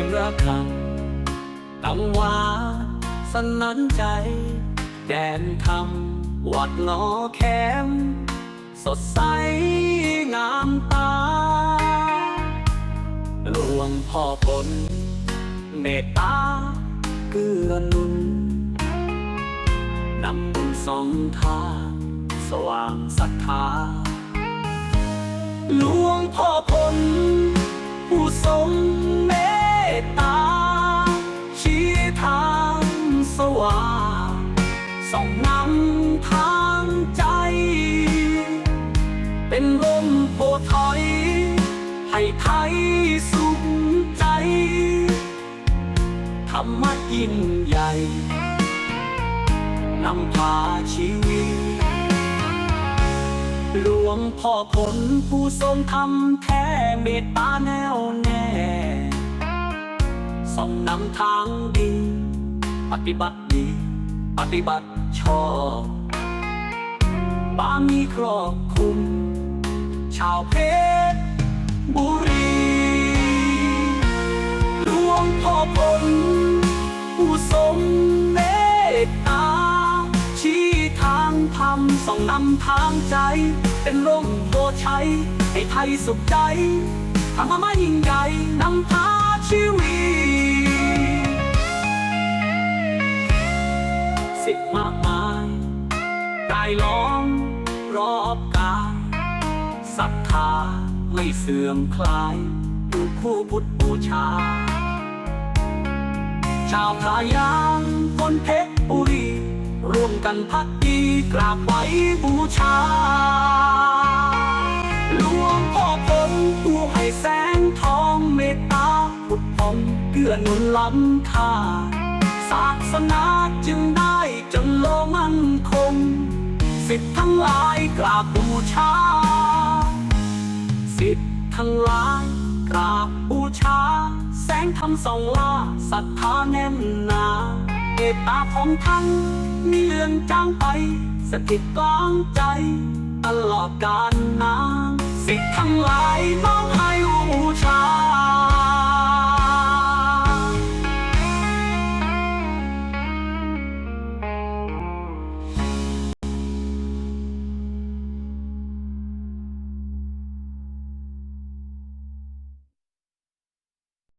ยงระฆังตังวาสนันใจ แดนคำวัดงอแคม สดใสงามตา หลวงพ่อผลเมตตาเกื้อหนุนนำบุญสองทางสว่างศรัทธาหลวงพ่อผ ทางสว่างส่องนำทางใจ เป็นลมโพถอย ให้ไทยสุขใจ ธรรมะยิ่งใหญ่นำพาชีวิต หลวงพ่อผลผู้ทรงธรรมแท้เมตตาแน่วแน่ส่องนำทางดี ปฏิบัติดี ปฏิบัติชอบบามีครอบคุม ชาวเพชรบุรีหลวงพ่อผลผู้ทรงเมตตา ชี้ทางธรรมส่องนำทางใจ เป็นร่มโพชัยให้ไทยสุขใจธรรมะมายิ่งใหญ่นำพาชีวิต ล้อมรอบกายศรัทธาไม่เสื่อมคลายอยู่คู่พุทธบูชา ชาวพายางคนเพชรบุรีร่วมกันพักดีกราบไหวบูชาหลวงพ่อผลผู้ให้แสงทองเมตตาพุทธองเกื้อหนุนล้ำค่าศาสนา สิทธิ์ทั้งหลายกราบบูชา สิทธิ์ทั้งหลายกราบบูชา แสงธรรมส่องล่าศรัทธาแน่นหนาเมตตาของท่านมีเลือนจางไป สถิตกลางใจ ตลอดกาลนานสิทธิ์ทั้งหลายน้อมให้บูชา